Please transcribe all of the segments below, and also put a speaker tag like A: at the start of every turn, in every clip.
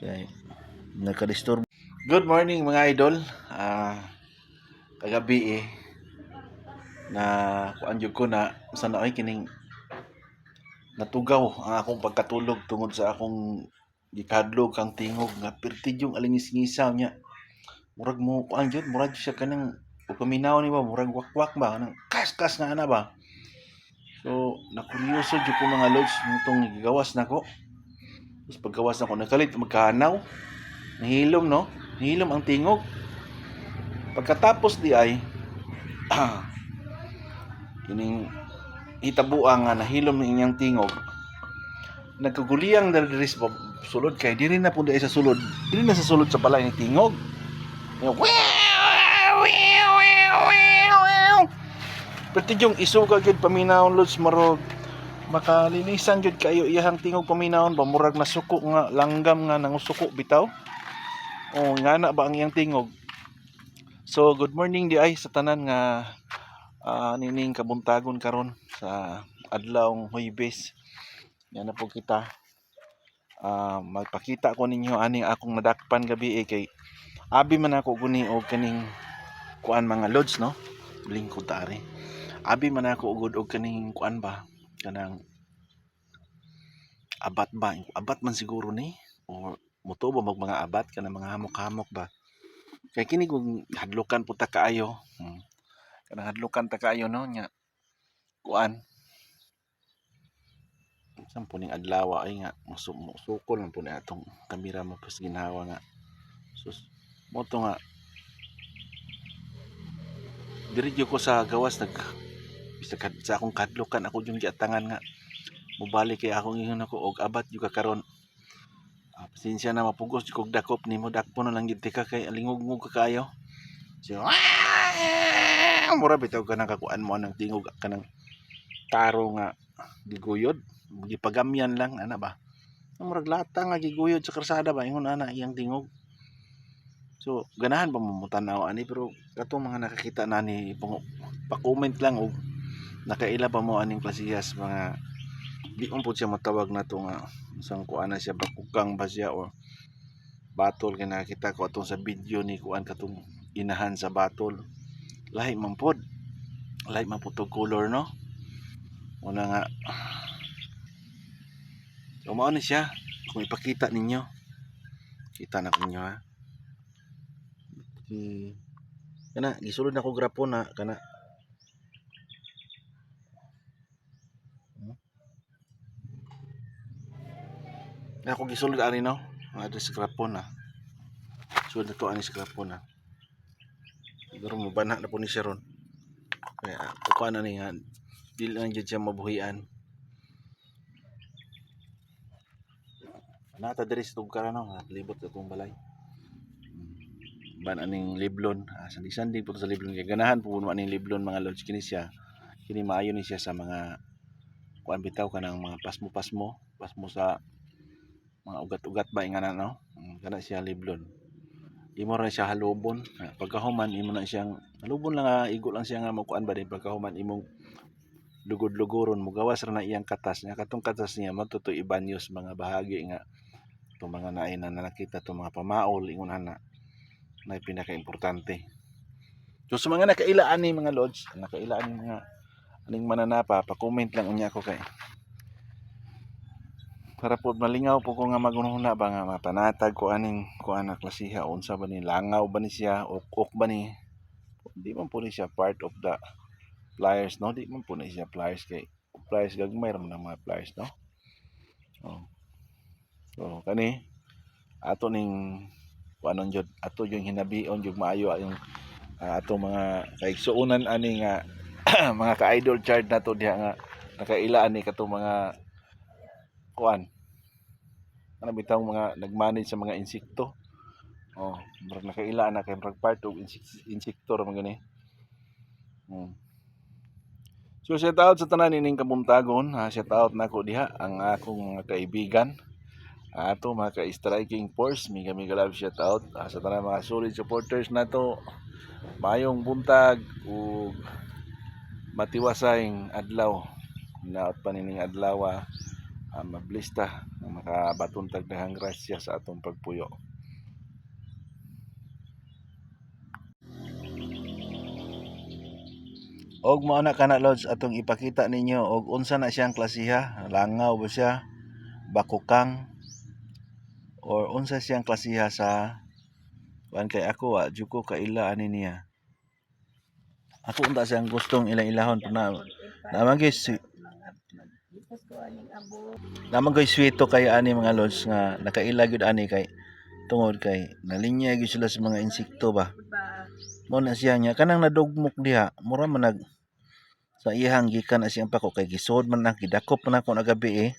A: Kay nakadisturb. Good morning mga idol. Ah kagabi eh na kuan jud ko na sana ay kining natugaw ang akong pagkatulog tungod sa akong gikadlog kang tingog nga pertid yung alingis-ngisaw niya. Murag mo kuan jud, murag siya kanang upaminaw ni ba, murag wakwak ba, kanang kas-kas nga ana ba. So, nakuryoso jud ko mga lods nitong gigawas nako. Tapos paggawas nako nakalit magkanaw. Nahilom no? Nahilom ang tingog. Pagkatapos di ay kining hitabuang nga nahilom ng inyang tingog. Nagkaguliyang dali sa sulod kay diri na pud sa sulod. Diri na sa sulod sa balay ni tingog. Pati yung isuga gyud paminawon lods marog makalinisan gyud kayo iyahang tingog paminawon ba murag nasuko nga langgam nga nangusuko bitaw. Oh, ngana ba ang iyang tingog? So, good morning di ay sa tanan nga ah, nining kabuntagon karon sa adlawng Huwebes. Yan na po kita. Ah, magpakita ko ninyo aning akong nadakpan gabi eh kay abi man ako guni og kaning kuan mga lods no. Lingkod ta ari. Abi man ako ugod og kaning kuan ba kanang abat ba? Abat man siguro ni? Or muto ba mag mga abat? Kanang mga hamok-hamok ba? Kay kini kung hadlukan po ta kaayo. Hmm. kanang hadlukan ta kaayo no? Nya kuan. Saan po ning adlaw ay nga masu- musukol man po atong kamera mo pas ginhawa nga. Sus mo to nga diri ko sa gawas nag sa, kad- sa akong kadlukan ako yung giatangan nga mubalik kay akong ingon ako og abat yung karon. Ah, pasensya na mapugos yung kog dakop nimo dakpo na lang gid ka kay lingog-ngog ka kayo. So mura bitaw ka nakakuan mo ng tingog ka ng taro nga giguyod. Gipagamyan lang ana ba? Murag lata nga giguyod sa karsada ba? Ingon ana iyang tingog. So ganahan pa mo mutanaw ani? Pero katong mga nakakita na ni pa-comment lang og nakaila pa mo aning klasiyas mga di po siya matawag na to nga isang kuan na siya bakukang ba siya o batol kay nakita ko atong sa video ni kuan katong inahan sa batol. Lahi man pod lahi man po to color no? Una nga so mao ni siya kung ipakita ninyo. Kita na ninyo ha? Hmm. kana gisulod na ko grapo na kana na ako gisulod ani no? Nga sa grapo na sulod na to ani sa grapo na siguro mabana na po ni siya ron kaya kukuha na ni nga dili lang dyan siya mabuhian. Nata diri sa tugkara no? Libot sa itong balay. Hmm. ban aning liblon. Ah, sandi sandi po sa liblon. Kay ganahan po mo aning liblon mga lodge kini siya. Kini maayo ni siya sa mga kuan bitaw kanang mga pasmo-pasmo. Pasmo sa mga ugat-ugat ba ingana no? Mm, kana siya liblon. Imo ra siya halubon. Ah, pagkahuman imo na siyang halubon lang nga igo lang siya nga makuan ba din. Pagkahuman imong lugod-lugoron mo gawas ra na iyang katas nya katong katas niya matuto ibanyos mga bahagi nga itong mga naay na nakita itong mga pamaol ingon ana na pinaka-importante. So sa mga nakailaan ni mga lodge nakailaan mga aning mananapa pa-comment lang unya ako kay para po malingaw po ko nga magununa ba nga mapanatag ko aning ko anak klasiha unsa ba ni langaw ba ni siya ok ok ba ni? Di man po ni siya part of the pliers no? Di man po ni siya pliers kay pliers gagmay ra man ang mga pliers no? Oh. so kani ato ning kuanon jud ato yung hinabion jud maayo yung ah, ato mga kaigsuonan ani nga mga ka-idol chart nato diha nga nakaila ani kato mga kuan ano bitaw mga nagmanage sa mga insekto? Oh murag nakaila na kay murag part of insek- insekto ra man gani. Hmm. so shout out sa tanan ining kabuntagon ha shout out nako diha ang akong mga kaibigan. Ah, ato mga ka-striking force mi kami love shout out ah, sa tanan mga solid supporters nato mayong buntag ug matiwasayng adlaw. Naot pa nining adlaw ah, mablista nga makabaton tag daghang grasya sa atong pagpuyo. Og mao na kana lods atong ipakita ninyo og unsa na siyang klasiha, langaw ba siya, bakukang or unsa siyang klasiha sa kuan kay ako wa jud ko kaila ani niya. Ako unta siyang gustong ilang-ilahon na naman gyud si naman gyud sweeto kay ani mga lods nga nakaila gyud ani kay tungod kay nalinya gyud sila sa mga insekto ba. Mo na siya niya kanang nadugmok diha mura man nag sa iyang gikan na siyang pako kay gisod man na gidakop man ako na gabi eh.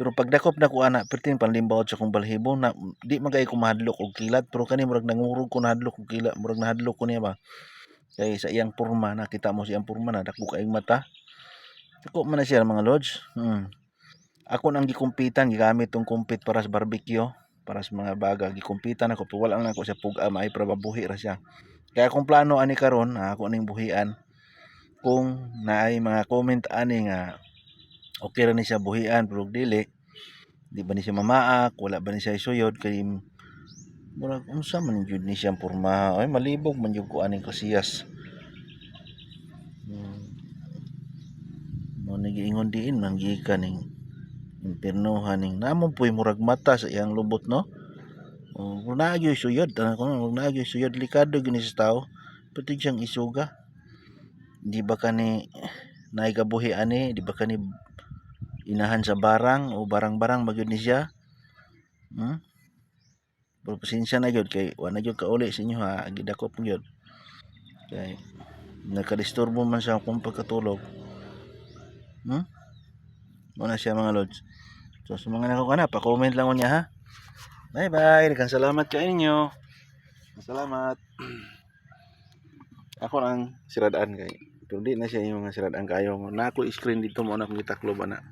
A: Pero pagdakop na ko ana perting panlimbaw sa kong balhibo na di man kay ko mahadlok og kilat pero kani murag nangurog ko nahadlok og kilat murag nahadlok ko niya ba. Kay sa iyang porma nakita mo sa iyang porma na dako kaayong mata. Dako man na siya mga lodge. Hmm. Ako nang gikumpitan gigamit tong kumpit para sa barbecue para sa mga baga gikumpitan ako wala lang ako sa puga maay para mabuhi ra siya. Kaya kung plano ani karon ah, ako ning buhian kung naay mga comment ani nga okay ra ni siya buhian pero dili di ba ni siya mamaak wala ba ni siya isuyod kay murag unsa man jud ni siyang porma ay malibog man jud ko aning kasiyas mo nagiingon diin manggikan ning impiernohan ning namon puy murag mata sa iyang lubot no Oh, kung naagyo suyod, tanang ko kung naagyo suyod, likado gini tao, pati siyang isuga. Di ba kani naikabuhi ani, di ba kani inahan sa barang o barang-barang magyud ni siya? Hmm? Pero pasensya na gyud kay wa na gyud kauli sa inyo ha, gidakop gyud. Kay nakadisturbo man sa akong pagkatulog. Hmm? Muna siya mga lods. So sa mga nakakana, pa-comment lang mo niya ha. Bye bye. Daghang salamat ka inyo. Salamat. Ako lang siradaan kay. Pero di na siya yung mga siradaan kayo. Na ako screen dito mo na akong gitaklo ba na.